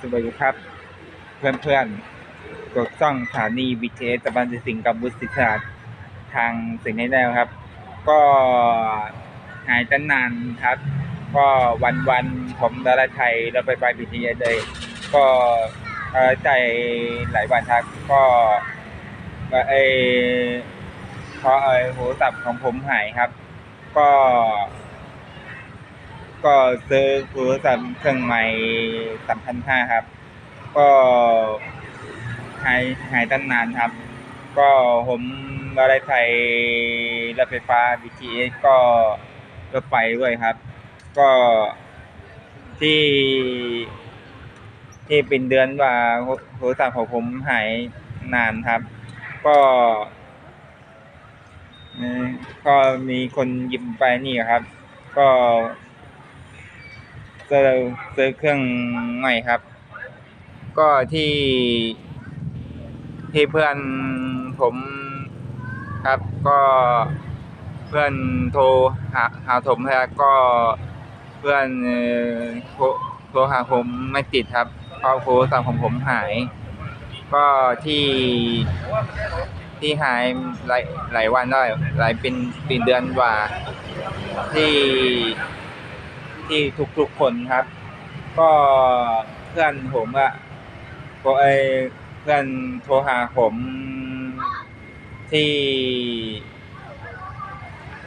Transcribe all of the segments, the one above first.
สวัสดีครับ เพื่อนเพื่อนๆกดซ่องสถานีวิเทสตะบันสิงกับบุตรศิษาทางสิ่งนี้แล้วครับ ก็หายตั้งนานครับ ก็วันวันผมดาราไทยแล้วไปไปบิทีเลย ก็ใจหลายวันครับ ก็ก็เออพราะเออโทรศัพท์ของผมหายครับ ก็ ก็ซื้อโทรศัพท์เครื่องใหม่สามพันห้าครับ ก็หายหายตั้งนานครับ ก็ผมอะไรไทยรถไฟฟ้า BTS ก็รถไฟด้วยครับ ก็ที่ ที่เป็นเดือนว่าโทรศัพท์ของผมหายนานครับ ก็ก็มีคนยืมไปนี่ครับ ก็ ซื้อซื้อเครื่องใหม่ครับ ก็ที่ ที่เพื่อนผมครับ ก็เพื่อนโทรหาหาผมแล้วก็เพื่อนโทรโทรหาผมไม่ติดครับเพราะโทรศัพท์ของผมหาย ก็ที่ที่หายหลายหลายวันได้หลายเป็นเป็นเดือนกว่าที่ ที่ทุกๆคนครับ ก็เพื่อนผมอะก็ไอเพื่อนโทรหาผมที่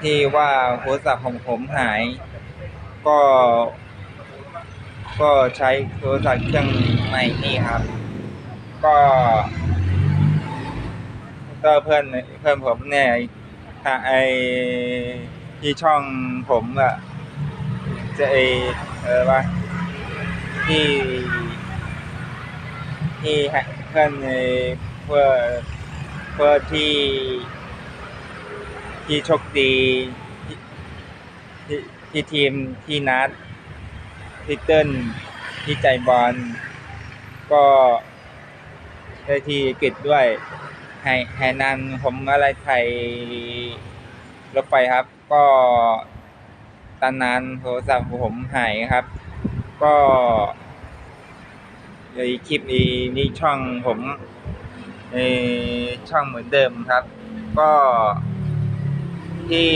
ที่ว่าโทรศัพท์ของผมหาย ก็ ก็ใช้โทรศัพท์เครื่องใหม่นี่ครับ ก็ก็เพื่อนเพื่อนผมเนี่ยถ้าไอที่ช่องผมอะ จะไอเออว่าที่ที่ให้เพื่อนในเพื่อเพื่อที่ ที่โชคดีที่ที่ทีมที่นัดที่เติ้ลที่ใจบอลก็ได้ที่กฤษด้วยให้ให้นันผมอะไรไทยรถไฟครับ ก็ ตอนนั้นโทรศัพท์ผมหายครับ ก็ในคลิปนี้นี่ช่องผมเออช่องเหมือนเดิมครับ ก็ที่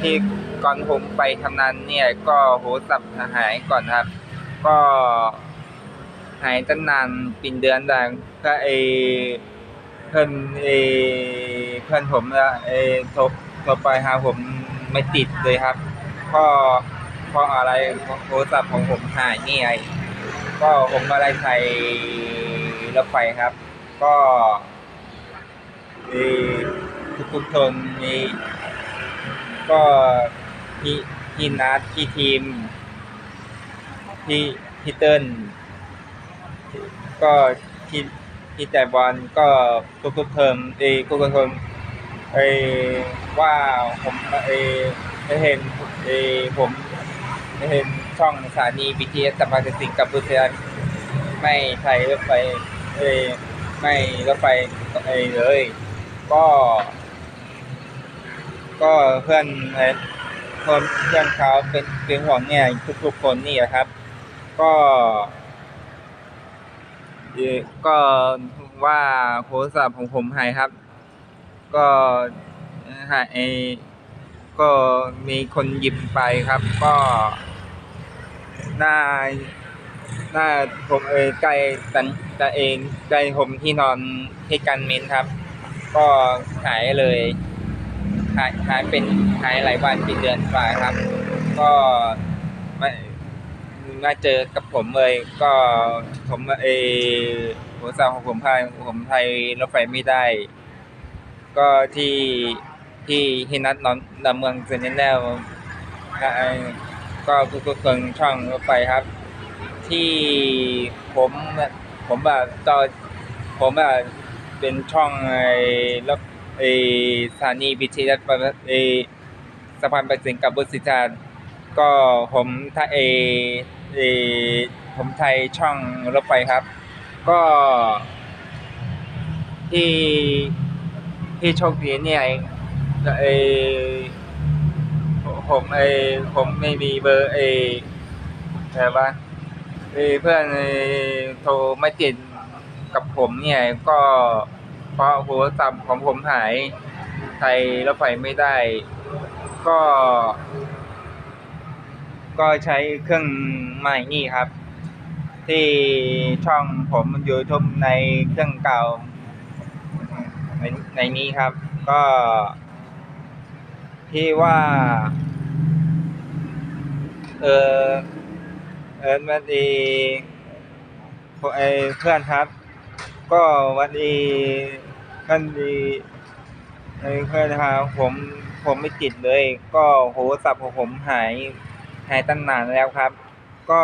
ที่ก่อนผมไปทำนั้นเนี่ย ก็โหสับหายก่อนครับ ก็หายตั้งนานเป็นเดือนแล้วก็เอเพื่อนเอเพื่อนผมละเอโทรโทรไปหาผม ไม่ติดเลยครับ ก็เพราะอะไรโทรศัพท์ของผมหายนี่ไงก็ผมอะไรไทยรถไฟครับ ก็มีทุกๆคนมีก็พี่พี่นัดพี่ทีมพี่พี่เติ้ลก็ที่ที่แต่บอลก็ทุกๆเทอมเอทุกๆคน เอว่าผมเอได้เห็นเอผมเห็นช่องสถานี BTS สัมพันธ์สิงกับบุรีรัมย์ไม่ไทยรถไฟเอไม่รถไฟเอเลย ก็ ก็เพื่อนเอ่อคนเพื่อนเขาเป็นเป็นห่วงเนี่ยทุกๆคนนี่แหละครับ ก็เอก็ว่าโทรศัพท์ของผมหายครับ ก็หาเอก็มีคนหยิบไปครับ ก็หน้าหน้าผมเออใกล้กันกัเองใกล้ผมที่นอนที่กันเมนครับ ก็หายเลยหายหายเป็นหายหลายวันเป็นเดือนกว่าครับ ก็ไม่มาเจอกับผมเลย ก็ผมเออโทรศัพท์ของผมพายผมไทยรถไฟไม่ได้ ก็ที่ที่ที่นัดนอนดำเมืองเซนเนลก็ทุกๆคนช่องรถไฟครับ ที่ผมผมแบบตอนผมแบบเป็นช่องไอ้รถไอ้สถานีบิทีสไอ้สะพานไปถึงกับบุษราก็ผมถ้าเอเอผมไทยช่องรถไฟครับ ก็ที่ ที่โชคดีเนี่ยไอผมไอผมไม่มีเบอร์ไอแต่ว่าเอ่อเพื่อนโทรไม่ติดกับผมเนี่ยก็เพราะโทรศัพท์ของผมหายไทยรถไฟไม่ได้ ก็ ก็ใช้เครื่องใหม่นี่ครับ ที่ช่องผมยูทูบในเครื่องเก่า ในในนี้ครับ ก็ ที่ว่า เออเออวันดีไอเพื่อนครับ ก็วันดีวันดีไอเพื่อนครับผมผมไม่ติดเลย ก็โทรศัพท์ของผมหายหายตั้งนานแล้วครับ ก็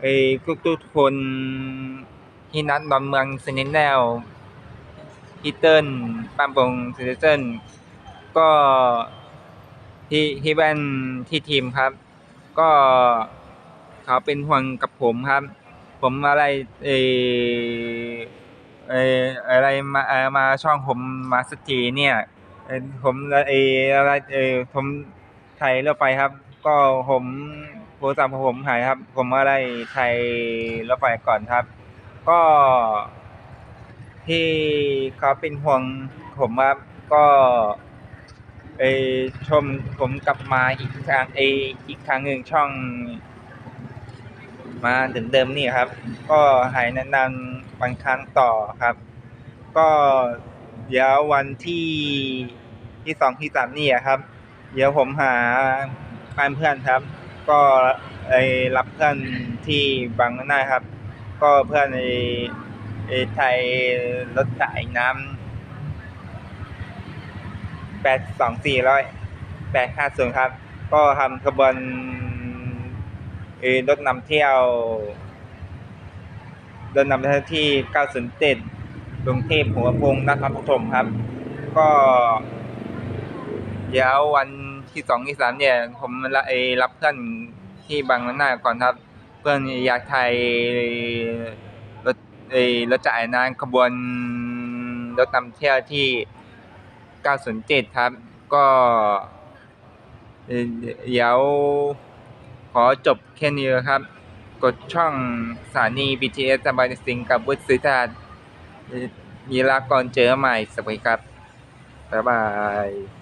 ไอทุกทุกๆคนที่นัดดอนเมืองเซนินแนล พี่เติ้ลปามบงซิเซนก็ที่ที่แว่นที่ทีมครับ ก็เขาเป็นห่วงกับผมครับ ผมอะไรเออเออะไรมาเออมาช่องผมมาสักทีเนี่ยเออผมเอออะไรเออผมไทยรถไฟครับ ก็ผมโทรศัพท์ของผมหายครับ ผมอะไรไทยรถไฟก่อนครับ ก็ ที่เขาเป็นห่วงผมครับก็เออชมผมกลับมาอีกครั้งเอออีกครั้งหนึ่งช่อง มาเดิมๆนี่ครับ ก็หายนานๆบางครั้งต่อครับ ก็เดี๋ยววันที่ที่สองที่สามนี่ครับ เดี๋ยวผมหาบ้านเพื่อนครับ ก็ไอรับเพื่อนที่บางนาครับ ก็เพื่อนไอ ไอไทยรถสายน้ำแปดสองสี่ร้อยแปดห้าศูนย์ครับ ก็ทำขบวนเออรถนำเที่ยวรถนำเที่ยวที่เก้าศูนย์เจ็ดกรุงเทพหัวพงนครปฐมครับ ก็ เดี๋ยววันที่สองที่สามเนี่ย ผมละเออรับเพื่อนที่บางนาก่อนครับ เพื่อนอยากไทย รถเออรถจ่ายนานขบวนรถนำเที่ยวที่ 907 ครับ ก็เดี๋ยวขอจบแค่นี้ครับ กดช่องสถานี BTS สบายสิงกับวุฒิสุธามีลาก่อนเจอใหม่สวัสดีครับ บ๊ายบาย